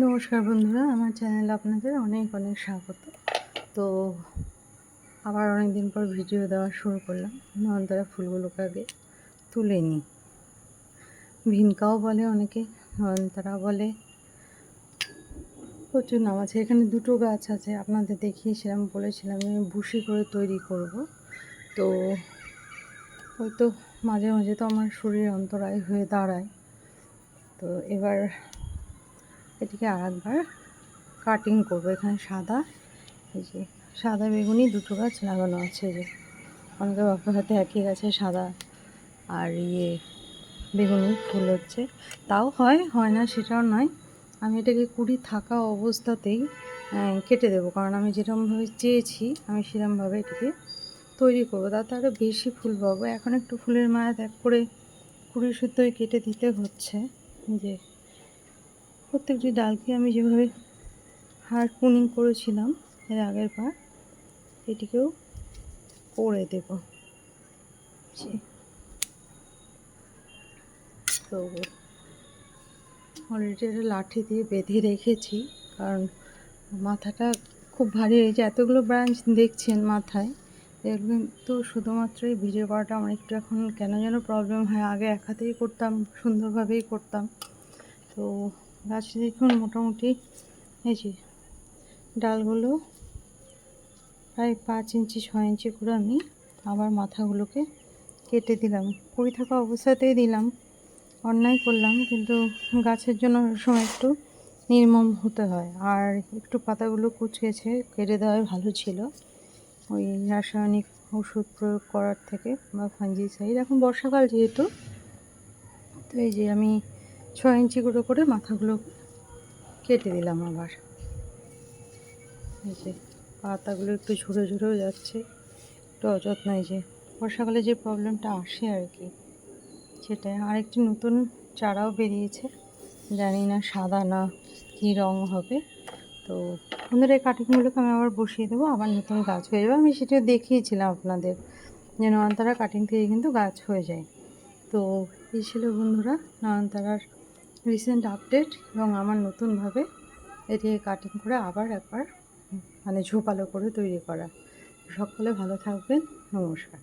নমস্কার বন্ধুরা, আমার চ্যানেল আপনাদের অনেক অনেক স্বাগত। তো আবার অনেক দিন পর ভিডিও দেওয়া শুরু করলাম। নয়নতারা ফুলগুলোকে আগে তুলে নিই। ভিনকাও বলে অনেকে নয়নতারা বলে। প্রচুর নাম আছে। এখানে দুটো গাছ আছে, আপনাদের দেখিয়েছিলাম, বলেছিলাম আমি বুশি করে তৈরি করব। তো ওই তো মাঝে মাঝে তো আমার শরীর অন্তরায় হয়ে দাঁড়ায়। তো এবার এটিকে আর একবার কাটিং করব। এখানে সাদা, এই যে সাদা বেগুনি দুটো গাছ লাগানো আছে যে। অনেকে বাপের হাতে একই গাছে সাদা আর ইয়ে বেগুনি ফুল হচ্ছে। তাও হয় হয় না সেটাও নয়। আমি এটাকে কুড়ি থাকা অবস্থাতেই কেটে দেবো। কারণ আমি যেরকমভাবে চেয়েছি, আমি সেরকমভাবে এটিকে তৈরি করব। তাতে আরও বেশি ফুল পাবো। এখন একটু ফুলের মায়া ত্যাগ করে কুড়ি সুতোয় কেটে দিতে হচ্ছে। যে প্রত্যেকটি ডালকে আমি যেভাবে হার পুনিং করেছিলাম এর আগের বার, এটিকেও করে দেব। তো অলরেডি একটা লাঠি দিয়ে বেঁধে রেখেছি, কারণ মাথাটা খুব ভারী। হয়েছে এতগুলো ব্রাঞ্চ দেখছেন মাথায় কিন্তু শুধুমাত্রই ভিডিও করাটা আমার একটু এখন কেন যেন প্রবলেম হয়। আগে এক হাতেই করতাম, সুন্দরভাবেই করতাম। তো গাছ দেখুন মোটামুটি। এই যে ডালগুলো প্রায় পাঁচ ইঞ্চি, ছয় ইঞ্চি করে আমি আবার মাথাগুলোকে কেটে দিলাম। কুড়ি থাকা অবস্থাতেই দিলাম। অন্যায় করলাম, কিন্তু গাছের জন্য সময় একটু নির্মম হতে হয়। আর একটু পাতাগুলো কুচকেছে, কেটে দেওয়াই ভালো ছিল। ওই রাসায়নিক ওষুধ প্রয়োগ করার থেকে বা ফাঞ্জিসাইড এখন বর্ষাকাল যেহেতু, তো এই যে আমি ছয় ইঞ্চি গুঁড়ো করে মাথাগুলো কেটে দিলাম আবার। যে পাতাগুলো একটু ঝুড়ে ঝুড়েও যাচ্ছে। একটু অযত্ন এই যে বর্ষাকালে যে প্রবলেমটা আসে আর কি সেটাই আরেকটি নতুন চারাও বেরিয়েছে। জানি না সাদা না কী রং হবে। তো বন্ধুরা এই কাটিংগুলোকে আমি আবার বসিয়ে দেবো, আবার নতুন গাছ হয়ে যাবে। আমি সেটা দেখিয়েছিলাম আপনাদের যে নয়নতারা কাটিং থেকে কিন্তু গাছ হয়ে যায়। তো এই ছিল বন্ধুরা নয়নতারার রিসেন্ট আপডেট এবং আমার নতুনভাবে এটিকে কাটিং করে আবার একবার মানে ঝোপালো করে তৈরি করা। সকলে ভালো থাকবেন। নমস্কার।